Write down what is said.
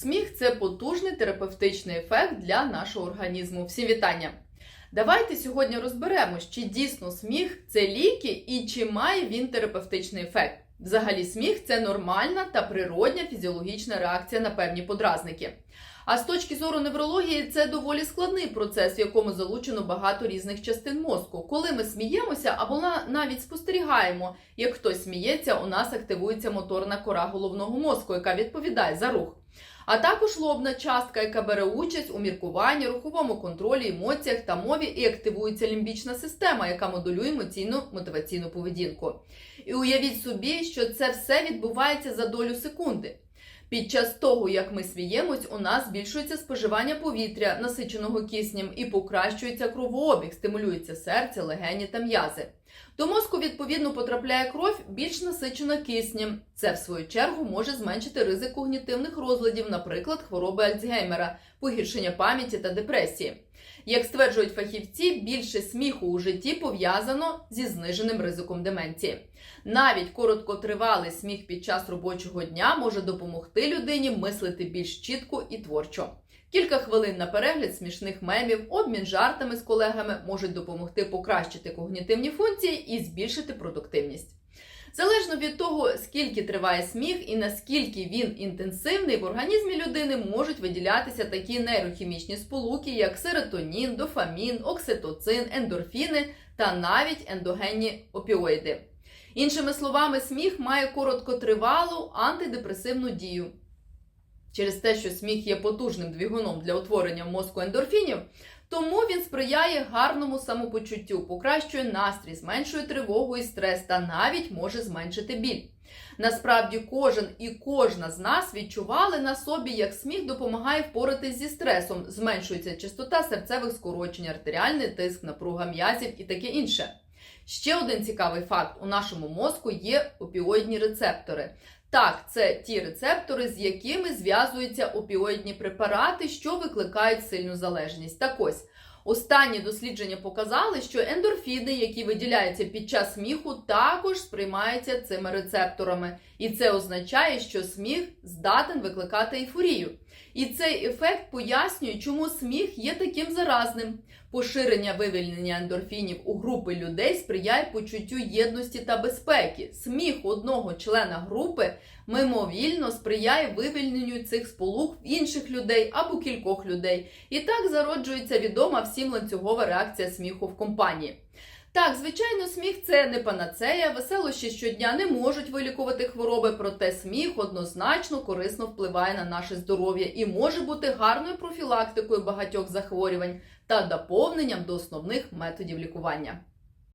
Сміх це потужний терапевтичний ефект для нашого організму. Всім вітання! Давайте сьогодні розберемось, чи дійсно сміх це ліки і чи має він терапевтичний ефект. Взагалі, сміх це нормальна та природня фізіологічна реакція на певні подразники. А з точки зору неврології, це доволі складний процес, в якому залучено багато різних частин мозку. Коли ми сміємося або на- навіть спостерігаємо, як хтось сміється, у нас активується моторна кора головного мозку, яка відповідає за рух. А також лобна частка, яка бере участь у міркуванні, руховому контролі, емоціях та мові, і активується лімбічна система, яка модулює емоційну мотиваційну поведінку. І уявіть собі, що це все відбувається за долю секунди. Під час того, як ми сміємось, у нас збільшується споживання повітря, насиченого киснем, і покращується кровообіг, стимулюється серце, легені та м'язи. До мозку відповідно потрапляє кров більш насичена киснем. Це в свою чергу може зменшити ризик когнітивних розладів, наприклад, хвороби Альцгеймера, погіршення пам'яті та депресії. Як стверджують фахівці, більше сміху у житті пов'язано зі зниженим ризиком деменції. Навіть короткотривалий сміх під час робочого дня може допомогти людині мислити більш чітко і творчо. Кілька хвилин на перегляд смішних мемів, обмін жартами з колегами можуть допомогти покращити когнітивні функції і збільшити продуктивність. Залежно від того, скільки триває сміх і наскільки він інтенсивний, в організмі людини можуть виділятися такі нейрохімічні сполуки, як серотонін, дофамін, окситоцин, ендорфіни та навіть ендогенні опіоїди. Іншими словами, сміх має короткотривалу антидепресивну дію. Через те, що сміх є потужним двигуном для утворення в мозку ендорфінів, тому він сприяє гарному самопочуттю, покращує настрій, зменшує тривогу і стрес та навіть може зменшити біль. Насправді, кожен і кожна з нас відчували на собі, як сміх допомагає впоратись зі стресом, зменшується частота серцевих скорочень, артеріальний тиск, напруга м'язів і таке інше. Ще один цікавий факт: у нашому мозку є опіоїдні рецептори. Так, це ті рецептори, з якими зв'язуються опіоїдні препарати, що викликають сильну залежність. Так ось. Останні дослідження показали, що ендорфіни, які виділяються під час сміху, також сприймаються цими рецепторами. І це означає, що сміх здатен викликати ейфорію. І цей ефект пояснює, чому сміх є таким заразним. Поширення вивільнення ендорфінів у групи людей сприяє почуттю єдності та безпеки. Сміх одного члена групи мимовільно сприяє вивільненню цих сполук в інших людей або кількох людей. І так зароджується відома всім ланцюгова реакція сміху в компанії. Так, звичайно, сміх це не панацея, веселощі щодня не можуть вилікувати хвороби, проте сміх однозначно корисно впливає на наше здоров'я і може бути гарною профілактикою багатьох захворювань та доповненням до основних методів лікування.